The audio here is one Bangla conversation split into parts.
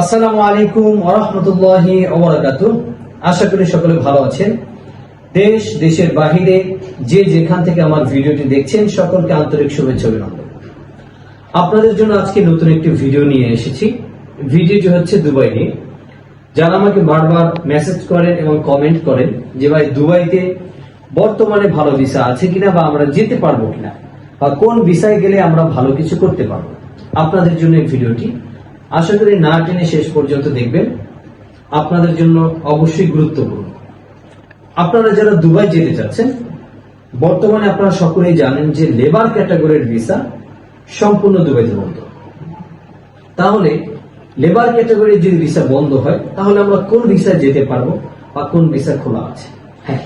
আসসালামু আলাইকুম ওরহমতুল্লাহি ওবরাকাত আশা করি সকলে ভালো আছেন। দেশ, দেশের বাহিরে যে যেখান থেকে আমার ভিডিওটি দেখছেন, সকলকে আন্তরিক শুভেচ্ছা অভিনন্দন। আপনাদের জন্য আজকে নতুন একটি ভিডিও নিয়ে এসেছি। ভিডিওটি হচ্ছে দুবাই নিয়ে। যারা আমাকে বারবার মেসেজ করেন এবং কমেন্ট করেন যে, ভাই, দুবাইতে বর্তমানে ভালো ভিসা আছে কিনা বা আমরা যেতে পারব কিনা? বা কোন ভিসায় গেলে আমরা ভালো কিছু করতে পারব? আপনাদের জন্য এই ভিডিওটি আশা করি না টেনে শেষ পর্যন্ত দেখবেন। আপনাদের জন্য অবশ্যই গুরুত্বপূর্ণ। আপনারা যারা দুবাই যেতে চাচ্ছেন, বর্তমানে আপনারা সকলেই জানেন যে লেবার ক্যাটাগরির ভিসা সম্পূর্ণ দুবাইতে বন্ধ। তাহলে লেবার ক্যাটাগরির যদি ভিসা বন্ধ হয়, তাহলে আমরা কোন ভিসায় যেতে পারব বা কোন ভিসা খোলা আছে? হ্যাঁ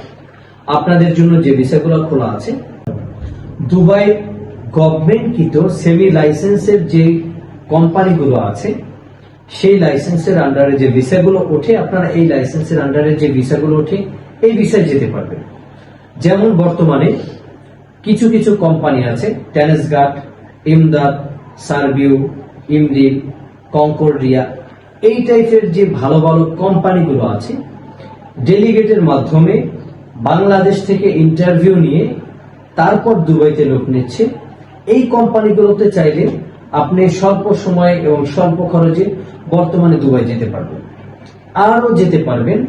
আপনাদের জন্য যে ভিসাগুলো খোলা আছে, দুবাই গভর্নমেন্টকৃত সেমি লাইসেন্সের যে কোম্পানিগুলো আছে, সেই লাইসেন্সের আন্ডারে যে ভিসাগুলো ওঠে, আপনারা এই লাইসেন্সের আন্ডারে যে ভিসাগুলো ওঠে, এই ভিসায় যেতে পারবেন। যেমন বর্তমানে কিছু কিছু কোম্পানি আছে টেনেসগাট ইমদাদ সার্ভিউ ইমরিল কঙ্কর্ডিয়া এই টাইপের যে ভালো ভালো কোম্পানিগুলো আছে ডেলিগেটের মাধ্যমে বাংলাদেশ থেকে ইন্টারভিউ নিয়ে তারপর দুবাইতে লোক নিচ্ছে। এই কোম্পানিগুলোতে চাইলে আপনি স্বল্প সময়ে এবং স্বল্প খরচে বর্তমানে দুবাই যেতে পারবেন। আরও যেতে পারবেন।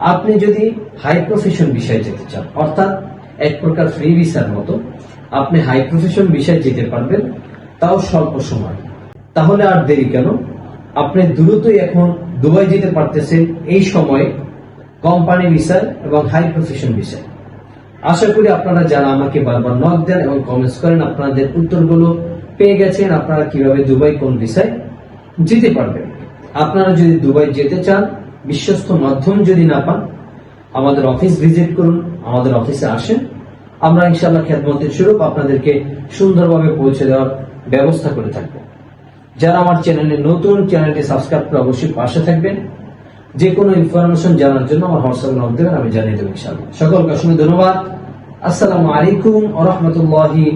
আপনি যদি হাই প্রফেশন বিষয়ে যেতে চান, অর্থাৎ এক প্রকার ফ্রি ভিসার মতো, আপনি হাই প্রফেশন বিষয়ে যেতে পারবেন, তাও স্বল্প সময়। তাহলে আর দেরি কেন? আপনি দ্রুতই এখন দুবাই যেতে পারতেছেন এই সময়ে কোম্পানি ভিসায় এবং হাই প্রফেশন ভিসায় আশা করি আপনারা যারা আমাকে বারবার নক দেন এবং কমেন্টস করেন, আপনাদের উত্তরগুলো পেয়ে গেছেন। আপনারা কীভাবে দুবাই কোন ভিসায় যেতে পারবেন? আপনারা যদি দুবাই যেতে চান, বিশ্বস্ত মাধ্যম যদি না পান, আমাদের অফিস ভিজিট করুন, আমাদের অফিসে আসেন। আমরা ইনশাআল্লাহ খেদমতের স্বরূপ আপনাদেরকে সুন্দরভাবে পৌঁছে দেওয়ার ব্যবস্থা করে থাকব। যারা আমার চ্যানেলে নতুন, চ্যানেলটি সাবস্ক্রাইব করে অবশ্যই পাশে থাকবেন। যে কোনো ইনফরমেশন জানার জন্য আমার হোয়াটসঅ্যাপ নক দেবেন, আমি জানিয়ে দেবো ইনশাআল্লাহ। সকলকে অসংখ্য ধন্যবাদ। আসসালামু আলাইকুম আ রহমতুল্লাহি